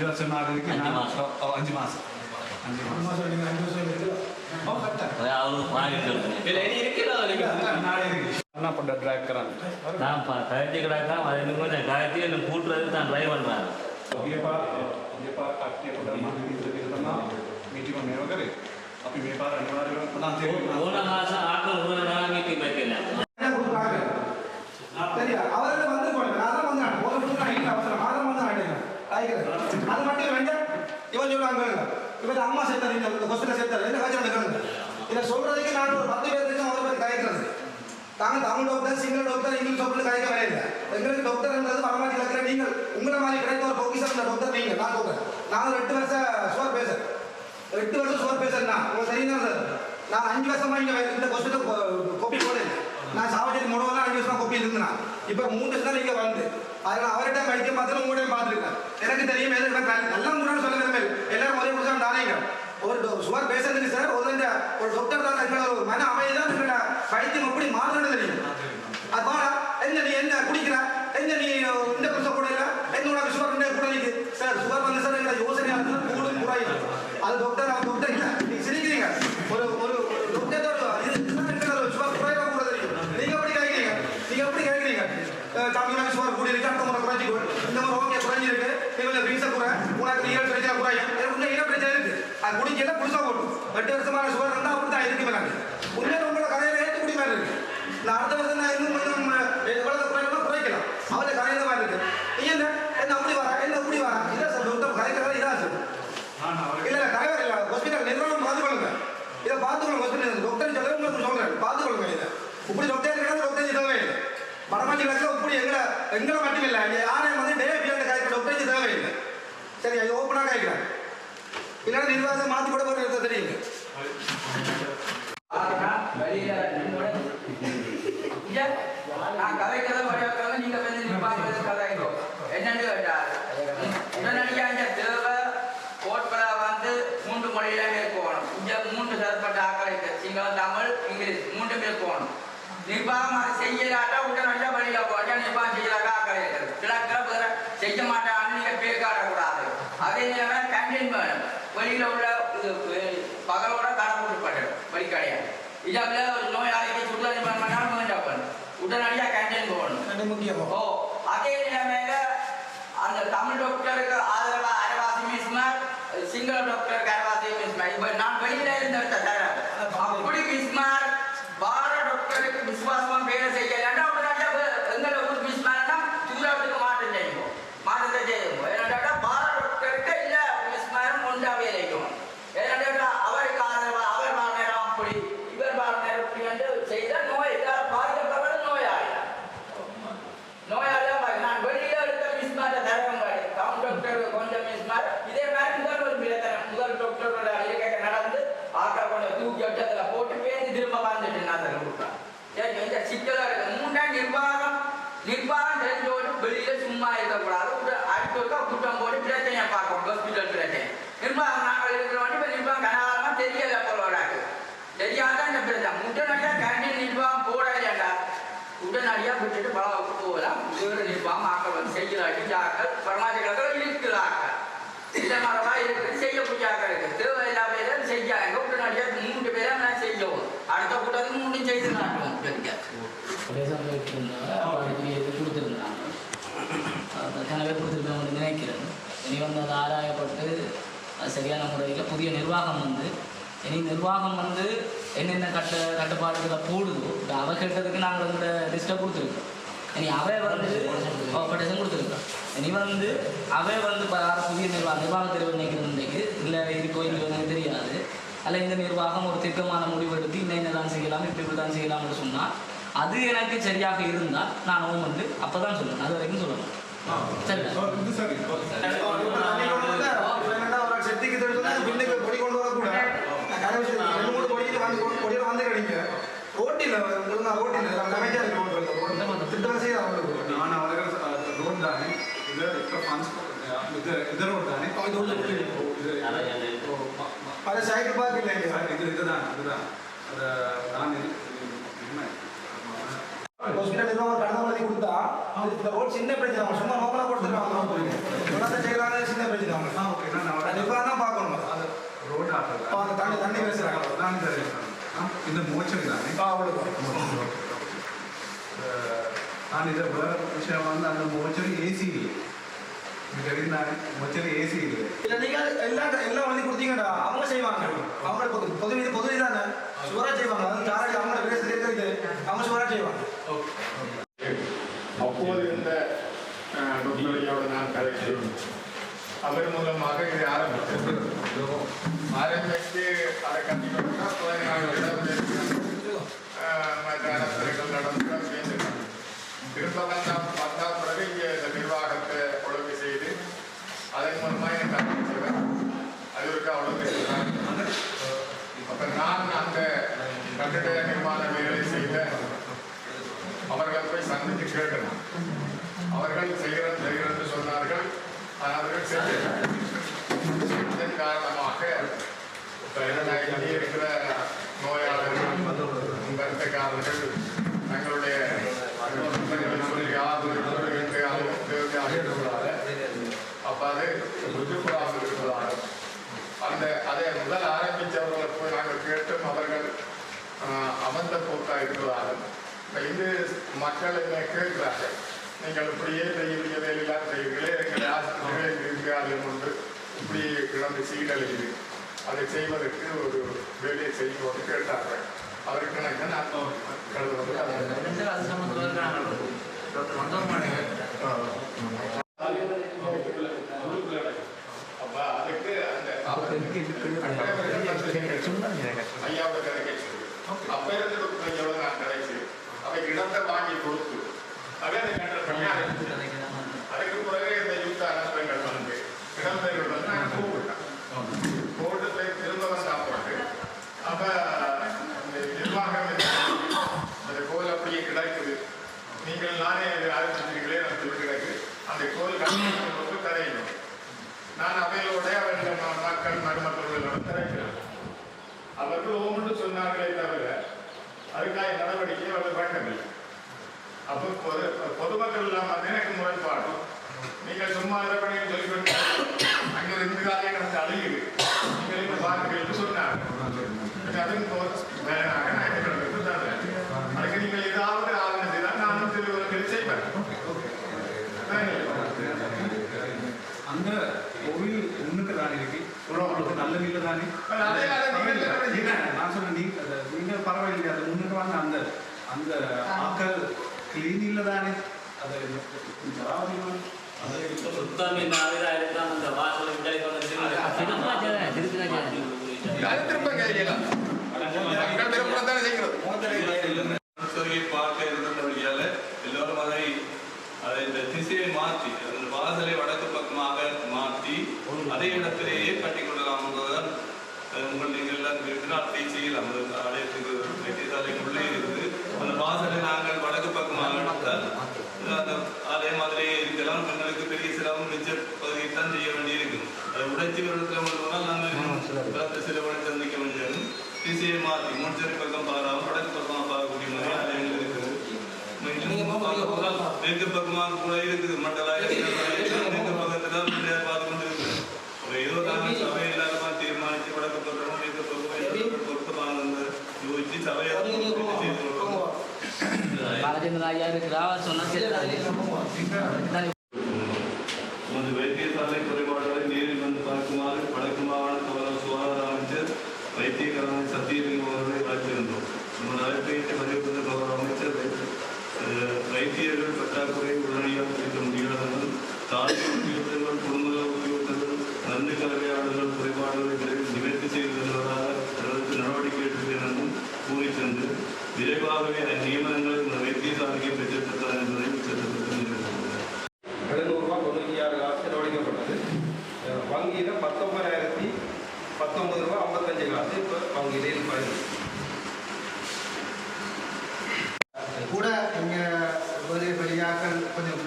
അഞ്ച് വർഷം ആഗ്രഹിക്കും അഞ്ച് മാസം അഞ്ച് മാസം അഞ്ച് മാസം അഞ്ച് வருஷம் என்ன பண்ற டிராக்கிறான் நான் தயாரிச்சு கிடக்கான் அது கொஞ்சம் காய்ச்சி என்ன கூட்டுறது தான் ட்ரைவ் பண்றேன் மீட்டிங் வகரே அப்படி மேபார் அனிவாரியம் நான் ஓன மாசம் ஆட்கள் மீட்டிங் நான் ரெண்டு வருஷம் சுவர் பேசுறேன் ரெண்டு வருஷம் சுவர் பேசுறேன் நான் உங்களுக்கு சார் நான் அஞ்சு வருஷமா இங்கே இந்த கொஸ்டின் கொப்பி போடுறேன் நான் சாவடி முடவெல்லாம் அஞ்சு வருஷமா கொப்பி இருந்தேன் இப்போ மூணு வருஷம் தான் இங்க வந்து. அதில் அவர்கிட்ட வைத்தியம் பார்த்து உங்கள்கிட்ட பார்த்துருக்கேன். எனக்கு தெரியும் எது நல்லா நல்ல- நல்ல சொல்ல விரும்பல எல்லாரும் ஒரே புதுசாக தானேங்க ஒரு சுவர் பேசுறதுக்கு சார் ஒரு ஒரு டாக்டர் தான் ஒரு மன அமைதி தான் எங்களோட வைத்தியம் எப்படி மாறணும்னு தெரியும் அது பாடா என்ன நீ என்ன குடிக்கிற என்ன நீ இந்த புதுசாக கூட இல்லை என்னோட சுவர் இந்த கூட இருக்கு சார் சுவர் வந்து சார் எங்களோட யோசனையாக இருக்கு கூடும் குறையும் அது டாக்டர் அவர் டாக்டர் இல்லை நீங்க சிரிக்கிறீங்க ஒரு ஒரு டாக்டர் இது இதுதான் எங்களோட சுவர் குறையிற கூட தெரியும் நீங்க எப்படி கேட்குறீங்க நீங்க எப்படி கேட்குறீங்க தமிழ்நாடு சுவர் கூடி இருக்கு அடுத்த முறை குறைஞ்சி இந்த முறை ஓகே குறைஞ்சிருக்கு இவங்க வீச குறை உனக்கு நீங்க பிரச்சனை குறையும் உங்க என்ன பிரச்சனை இருக்கு அது குடிக்கல புதுசாக போடும்? எட்டு வருஷமான சுகர் இருந்தால் அப்படி தான் இருக்கு மேலே உண்மையில உங்களோட கதையில குடி மாதிரி இருக்கு. இந்த அடுத்த வருஷம் நான் இன்னும் கொஞ்சம் எவ்வளவு குறைக்கலாம் குறைக்கலாம். அவளை கதையில மாதிரி இருக்கு. என்ன? என்ன அப்படி வரா? என்ன அப்படி வரா? இதான் சார் கதைக்கிறதா இதான் சார். நான் அவருக்கு இல்ல இல்ல தலைவர் இல்ல ஹாஸ்பிட்டல் நிர்வாகம் பார்த்துக்கொள்ளுங்க இதை பார்த்துக்கொள்ளுங்க ஹாஸ்பிட்டல் டாக்டர் சொல்ல உங்களுக்கு சொல்றேன் பார்த்துக்கொள்ளுங்க இதை இப்படி டாக்டர் இருக்கிறது டாக்டர் தேவை இல்லை வடமாட்டி கிளாஸ்ல இப்படி எங்களை எங்களை மட்டும் இல்லை இங்க யாரையும் வந்து டே பிஎல் காய்க்கிற டாக்டர் தேவை இல்லை சரி அது ஓப்பனாக காய்க்கிறேன் இல்லைன்னா நிர்வாகத்தை மாற்றி கூட போட்டு தெரியுங்க வெளியில நின்னோட இங்க நான் கதைக்கதை வழியாக்காக நீங்க வந்து நிப்பாங்க கதைங்கோ என்னன்னு கேட்டா உடனடியா இந்த தேவை கோட்பட வந்து மூன்று மொழியில மேற்கோணும் இங்க மூன்று தரப்பட்ட ஆக்கள் இருக்கு சிங்களம் தமிழ் இங்கிலீஷ் மூன்று மேற்கோணும் நிர்வாகம் அதை செய்யலாட்டா உடனடியா வெளியில போட்டா நிர்வாகம் செய்யலாட்டா இருக்குது கிழக்கில் வேற செய்ய மாட்டான்னு நீங்க பேர் காட்டக்கூடாது அதே நேரம் கேண்டீன் வேணும். வெளியில உள்ள பகலோட கடை போட்டுப்பட்டது வழிக்கடையாது இதால நோயாளிக்கு சுடுதண்ணி பண்ணாலும் வேண்டாம் உடனடியா கேண்டீன் போகணும். முக்கியமா? ஓ அதே நிலைமையில அந்த தமிழ் டாக்டருக்கு ஆதரவா அரவாசி மிஸ்மார் சிங்கள டாக்டருக்கு அரவாசி மிஸ்மார் இப்ப நான் வெளியில இருந்த தரேன் அப்படி மிஸ்மார் பார டாக்டருக்கு விசுவாசமா வேலை செய்யலன்னா உடனடியா வே- எங்களை ஊர் மிஸ்மார்னா தூரத்துக்கு மாற்றம் செய்யும் மாற்றத்தை செய்யும் என்னடா பார டாக்டருக்கு இல்ல மிஸ்மாரும் ஒன்றா வேலைக்கும் என்னடா அவருக்கு ஆதரவா அவர் நேரம் அப்படி இவர் நேரம் இப்படி வந்து செய்த நோய் எல்லாரும் பாதிக்கப்படுறது நோயாளி நோயாளியா பாரு. நான் வெளியில எடுத்த மிஸ் மாதிரி தரவும் பாரு. டவுன் டாக்டர் கொஞ்சம் மிஸ் மாதிரி. இதே மாதிரி முதல் ஒரு பிரச்சனை. முதல் டாக்டரோட இருக்கைக்கு நடந்து ஆக்கள் கொஞ்சம் தூக்கி வச்சு அதுல போட்டு பேசி திரும்ப வந்துட்டு நான் அதில் கொடுப்பேன். சரி, இந்த சிக்கலா இருக்கு. மூணாம் நிர்வாகம் நிர்வாகம் தெரிஞ்சோடு வெளியில சும்மா இருக்கக்கூடாது உட- அடுத்த ஒருக்கா கூட்டம் போட்டு பிரச்சனையை பார்க்கணும் ஹாஸ்பிட்டல் பிரச்சனை நிர்வாகம் நாங்கள் இருக்கிறோம் இப்ப நிர்வாகம் கனகாலமா தெரியல போலோடாக்கு தெரியாத இந்த பிரச்சனை முட்டனடியா கேண்டீன் நிர்வாகம் போடலையாண்டா உடனடியாக விட்டுட்டு பழம் போகலாம் வேறு நிர்வாகம் ஆக்கள் வந்து செய்கிறாங்க ஆக்கள் பரமாஜிகள் இருக்கிறார்கள் இந்த மரமா இருக்கு செய்யக்கூடிய ஆக்கள் இருக்கு தேவையில்லாம பேரை செய்யாங்க உடனடியாக மூன்று பேரை நான் செய்யவும் அடுத்த கூட்டத்துக்கு மூணு செய்து நாட்டுவோம் சரியா பேசாம போயிட்டு இருந்தாங்க அவருக்கு இது கொடுத்துருந்தாங்க அந்த கனவே கொடுத்துருக்காங்க நினைக்கிறேன் இனி வந்து அது ஆராயப்பட்டு அது சரியான முறையில் புதிய நிர்வாகம் வந்து இனி நிர்வாகம் வந்து என்னென்ன கட்ட கட்டுப்பாடுகளை போடுதோ இப்போ அவ கேட்டதுக்கு நாங்கள் வந்து லிஸ்ட்டை கொடுத்துருக்கோம். இனி அவை வந்து கொட்டேஷன் கொடுத்துருக்கோம். இனி வந்து அவை வந்து புதிய நிர்வாகம் நிர்வாக தெரிவு நினைக்கிறதுக்கு இல்லை இருக்கோ இல்லையோ எனக்கு தெரியாது. அல்ல இந்த நிர்வாகம் ஒரு திட்டமான முடிவெடுத்து இன்னும் என்ன தான் செய்யலாம் இப்படி இப்படி தான் செய்யலாம்னு சொன்னால் அது எனக்கு சரியாக இருந்தால் நான் வந்து அப்போ தான் சொல்லுவேன் அது வரைக்கும் சொல்லணும். சரி. பாக்கி உள்ள பல சைடு பார்க்க இல்லைங்க இது இதுதான் அதுதான் அதை நான் ஹாஸ்பிட்டல் நிர்வாகம் கடந்த மாதிரி கொடுத்தா இந்த ரோட் சின்ன பிரச்சனை அவங்க சும்மா நோக்கலாக கொடுத்துருக்காங்க செய்யலாம் சின்ன பிரச்சனை அவங்க ஓகே நான் நிர்வாகம் தான் பார்க்கணும் அது ரோட் ஆட்டோ ஏசி இல்லை ஏசி இல்லை இல்ல நீங்க எல்லாம் எல்லாம் வந்து கொடுத்தீங்கடா. அவங்க செய்வாங்க. அவங்க பொது பொது இது பொது தானே சுவரா செய்வாங்க. அது தாராளி அவங்களோட பேச தெரியுது அவங்க சுவரா செய்வாங்க. அப்போது இருந்த டாக்டர் ஐயாவோட நான் கதைச்சு அவர் மூலமாக இதை ஆரம்பித்தது ஆரம்பித்து அதை கண்டிப்பாக பதினாறு இடம் மற்ற அரசுகள் நடந்து சேர்ந்துருக்காங்க திரும்ப நான் வந்தா பிறகு இங்கே இந்த நிர்வாகத்தை ஒழுங்கு செய்து அதன் மூலமாக எனக்கு ஆரம்பிச்சது அது ஒரு ஒழுங்கு செய்தாங்க அப்ப நான் அந்த கட்டிட நிர்மாண வேலை செய்த அவர்கள் போய் சந்தித்து கேட்டனர் அவர்கள் செய்கிறேன் செய்கிறேன் என்று சொன்னார்கள் ஆனால் அவர்கள் இதன் காரணமாக இப்போ இரண்டாயிரத்தி இருக்கிற நோயாளர்கள் வருத்தக்காரர்கள் தங்களுடைய குற்றங்களை சொல்லி ஆறுதல் அது அந்த அதை முதல் ஆரம்பித்தவர்களை போய் நாங்கள் கேட்டும் அவர்கள் அமர்ந்த போக்கா இருப்பதாக இது மக்கள் என்ன கேட்கிறார்கள் நீங்கள் இப்படியே பெரிய வேலையெல்லாம் செய்வீர்களே எங்களை ஆசிரியர்கள் இருக்கிறார்கள் கொண்டு இப்படி கிடந்து சீடழிது அதை செய்வதற்கு ஒரு வேலையை செய்யும்போது கேட்டார்கள் அவருக்கு நான் என்ன கழுவது அப்ப அதுக்கு அந்த ஐயாவோட கதைக்கு அப்ப இருந்து ஐயாவோட நான் கதைச்சு அவை இடத்தை வாங்கி கொடுத்து அவை அந்த கட்டட பண்ணி ஆரம்பிச்சு அதுக்கு பிறகு இந்த யுத்த அனர்த்தங்கள் வந்து இடம்பெயர்கள் வந்து நான் கூப்பிட்டேன் போட்டு போய் திரும்ப வந்து போட்டு அப்ப இந்த நிர்வாகம் இருக்கு. அந்த கிடைக்குது நீங்கள் நானே ஆரம்பிச்சிருக்கீங்களே நான் சொல்லி அந்த கோயில் கட்டி கரையணும் நான் அவையோட அவர்கள் ம- மக்கள் மருமக்களோட திரைக்கிறேன் அவர்கள் ஓமென்று சொன்னார்களே தவிர அதுக்காக நடவடிக்கை அவர்கள் வேண்டவில்லை அப்போ பொது பொதுமக்கள் இல்லாமல் எனக்கு முரண்பாடும் நீங்கள் சும்மா இதை அங்கே இருந்து காலையில் எனக்கு அழியுது நீங்கள் இங்கே பார்க்கிறீர்கள் என்று சொன்னார் எனக்கு அதுவும் போ- வேணாக நான் என்ன கிடக்கு தரேன் அதுக்கு நீங்கள் ஏதாவது ஆளுநர் செய்தால் நானும் திருவிழா செய்வேன் அதான் இல்லை. அந்த கோவில் முன்னுக்கு தானே இருக்கு உங்களுக்கு நல்ல வீட்டில் தானே அதே அதை நீங்கள் என்ன இல்ல, நான் சொன்னேன் நீ அது பரவாயில்லை அது முன்னுக்கு வாங்க அந்த அந்த ஆக்கள் கிளீன் இல்லை தானே? அது எல்லோரும் அதை அதை இந்த திசையை மாற்றி அந்த வாசலை வடக்கு பக்கமாக மாற்றி அதே இடத்திலேயே கட்டி கொள்ளலாம் என்பதுதான் உங்கள் நீங்கள் எல்லாம் விரும்பினால் அதை செய்யலாம். அது ஆலயத்துக்கு வைத்தியசாலைக்குள்ளே இருக்குது அந்த வாசலை நாங்கள் வடக்கு பக்கமாக எடுத்தால் அந்த அதே மாதிரி இருக்கலாம் எங்களுக்கு பெரிய சிரமம் மிச்ச பகுதியை தான் செய்ய வேண்டியிருக்கும். அதை உடைச்சி கொண்டு போனால் நாங்கள் பலத்த சந்திக்க வேண்டியது திசையை மாற்றி முன்சரி பக்கம் பாராமல் வடக்கு பக்கமாக பார்க்கக்கூடிய மாதிரி ஆலயங்கள் இருக்குது மேற்கு பக்கமாக கூட இருக்குது. மண்டலாய மேற்கு பக்கத்துல பிள்ளையார் பார்த்து கொண்டு இருக்குது ஒரு ஏதோ நாங்கள் சபை எல்லாருமா தீர்மானிச்சு வடக்கு பக்கம் மேற்கு பக்கம் பொருத்தமான யோசிச்சு சபையை செய்து கொள்வோம். பாலச்சந்திரன் ஐயா இருக்கிறா அவர் சொன்னா சரி நமது வைத்தியசாலை குறைபாடுகளை நேரில் வந்து பார்க்குமாறு வடக்கு மாகாண கவர்ன சுகாதார அமைச்சர் வைத்தியகரணை சத்தியலிங்கம் அவர்களை அழைத்திருந்தோம் நமது அழைப்பை பதிவு கௌரவ அமைச்சர் வைத்தியர்கள் பற்றாக்குறை உடனடியாக தீர்க்க முடியாதவர்கள் தாழ்வு இந்த வைத்தியசாலைக்கு பெற்றுத்தர என்பதை சட்டத்திற்கு எழுநூறுபா தொண்ணூற்றி ஆறு காசு செலவழிக்கப்பட்டது வங்கியில் பத்தொன்பதாயிரத்தி பத்தொன்பது ரூபா ஐம்பத்தஞ்சு காசு இப்போ வங்கியிலே இருப்பாரு கூட இங்கே ஒரு வெளியாக்கள் கொஞ்சம்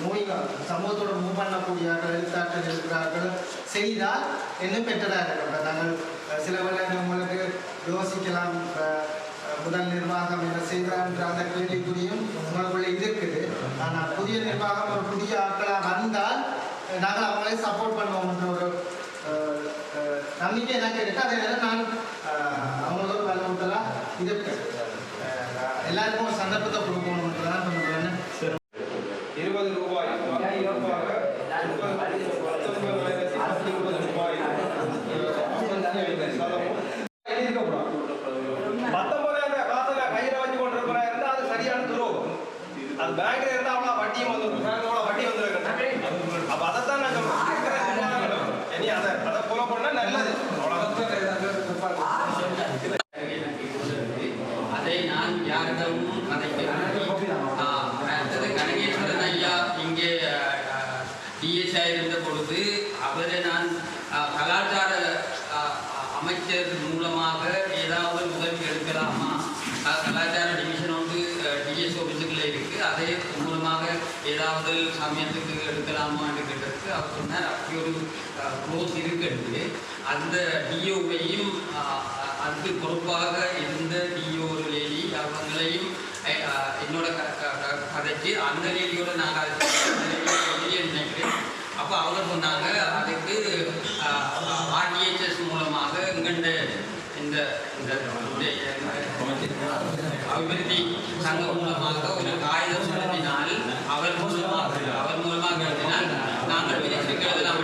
மூவ் சமூகத்தோட மூவ் பண்ணக்கூடியார்கள் எழுத்தாற்றல் இருக்கிறார்கள் செய்தால் இன்னும் இருக்கும் இப்ப நாங்கள் சில வேளை உங்களுக்கு யோசிக்கலாம் முதல் நிர்வாகம் என்ன செய்தான்ற அந்த கேள்விக்குறியும் உங்களுக்குள்ள இருக்குது. ஆனால் புதிய நிர்வாகம் ஒரு புதிய ஆட்களாக வந்தால் நாங்கள் அவங்களே சப்போர்ட் பண்ணுவோம்ன்ற ஒரு நம்பிக்கை எனக்கு இருக்கு அதே நேரம் நான் அவங்களோட வலுவூட்டலாக ஒரு எல்லாருக்கும் ஒரு சந்தர்ப்பத்தை கொடுக்கணும் தான் பண்ணுறேன் இருபது ரூபாய் மறைமுகமாக முப்பது- பத்தொன்பதாயிரத்தி நூற்றி இருபது ரூபாய் ஐம்பத்தி ஐந்து சதமும் இருக்கக்கூடாது. பத்தொன்பதாயிரம் காசை நான் கையில வச்சு கொண்டிருக்கிறா இருந்தா அது சரியான துரோகம் அது பேங்க்ல இருந்தா அவ்வளவு வட்டியும் வந்துடும் பேங்க் அவ்வளவு வட்டி வந்துருக்கு அப்ப அதைத்தான் நான் சொல்றேன் இருக்கிற சும்மா இனி அதை அதை ஃபாலோ பண்ணா நல்லது அதை நான் யாரிடமும் கதைக்கவில்லை ஆ, அடுத்தது கனகேஸ்வரன் ஐயா இங்கே டிஎஸ்ஐ இருந்த பொழுது அவரை நான் ஆ, கலாச்சார ஆ, அமைச்சர் மூலமாக ஏதாவது உதவி எடுக்கலாமா ஆ, கலாச்சார டிவிஷன் வந்து டிஎஸ் ஆஃபீஸுக்குள்ளே இருக்கு அதே மூலமாக ஏதாவது சமயத்துக்கு எடுக்கலாமா என்று கேட்டதுக்கு அவர் சொன்னார் அப்படி ஒரு க்ளோஸ் இருக்குன்னு அந்த டிஓவையும் அதுக்கு பொறுப்பாக இருந்த டிஓ லேடி அவங்களையும் என்னோட க- க- க- கதைச்சு அந்த லேடியோட நாங்கள் நினைக்கிறேன் அப்போ அவங்க சொன்னாங்க அதுக்கு ஆர்டிஹெச்எஸ் மூலமாக எங்கண்ட இந்த இந்த இந்த அபிவிருத்தி சங்கம் மூலமாக ஒரு காகிதம் செலுத்தினால் அவர் மூலமாக அவர் மூலமாக எழுதினால் நாங்கள் விதித்திருக்கிறது எழுதலாம்